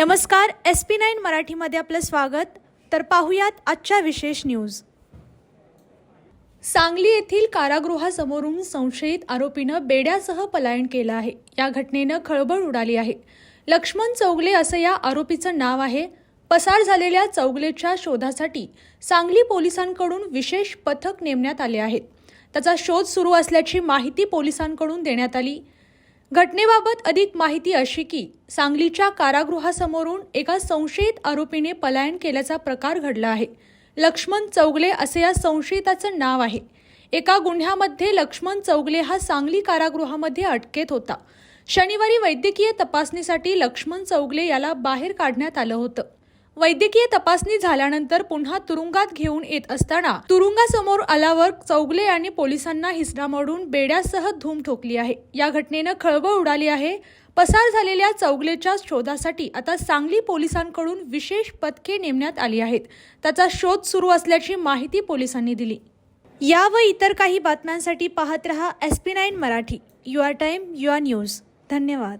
नमस्कार S P nine मराठीमध्ये आपलं स्वागत. तर पाहुयात आजच्या विशेष न्यूज. सांगली येथील कारागृहासमोरून संशयित आरोपीनं बेड्यासह पलायन केलं आहे. या घटनेनं खळबळ उडाली आहे. लक्ष्मण चौगले असं या आरोपीचं नाव आहे. पसार झालेल्या चौगलेच्या शोधासाठी सांगली पोलिसांकडून विशेष पथक नेमण्यात आले आहेत. त्याचा शोध सुरू असल्याची माहिती पोलिसांकडून देण्यात आली. घटनेबाबत अधिक माहिती अशी की सांगलीच्या कारागृहासमोरून एका संशयित आरोपीने पलायन केल्याचा प्रकार घडला आहे. लक्ष्मण चौगले असे या संशयिताचं नाव आहे. एका गुन्ह्यामध्ये लक्ष्मण चौगले हा सांगली कारागृहामध्ये अटकेत होता. शनिवारी वैद्यकीय तपासणीसाठी लक्ष्मण चौगले याला बाहेर काढण्यात आलं होतं. वैद्यकीय तपासणी झाल्यानंतर पुन्हा तुरुंगात घेऊन येत असताना तुरुंगासमोर आल्यावर चौगले यांनी पोलिसांना हिसडामोडून बेड्यासह धूम ठोकली आहे. या घटनेनं खळबळ उडाली आहे. पसार झालेल्या चौगलेच्या शोधासाठी आता सांगली पोलिसांकडून विशेष पथके नेमण्यात आली आहेत. त्याचा शोध सुरू असल्याची माहिती पोलिसांनी दिली. या व इतर काही बातम्यांसाठी पाहत रहा S P nine Marathi. Your time your news. धन्यवाद.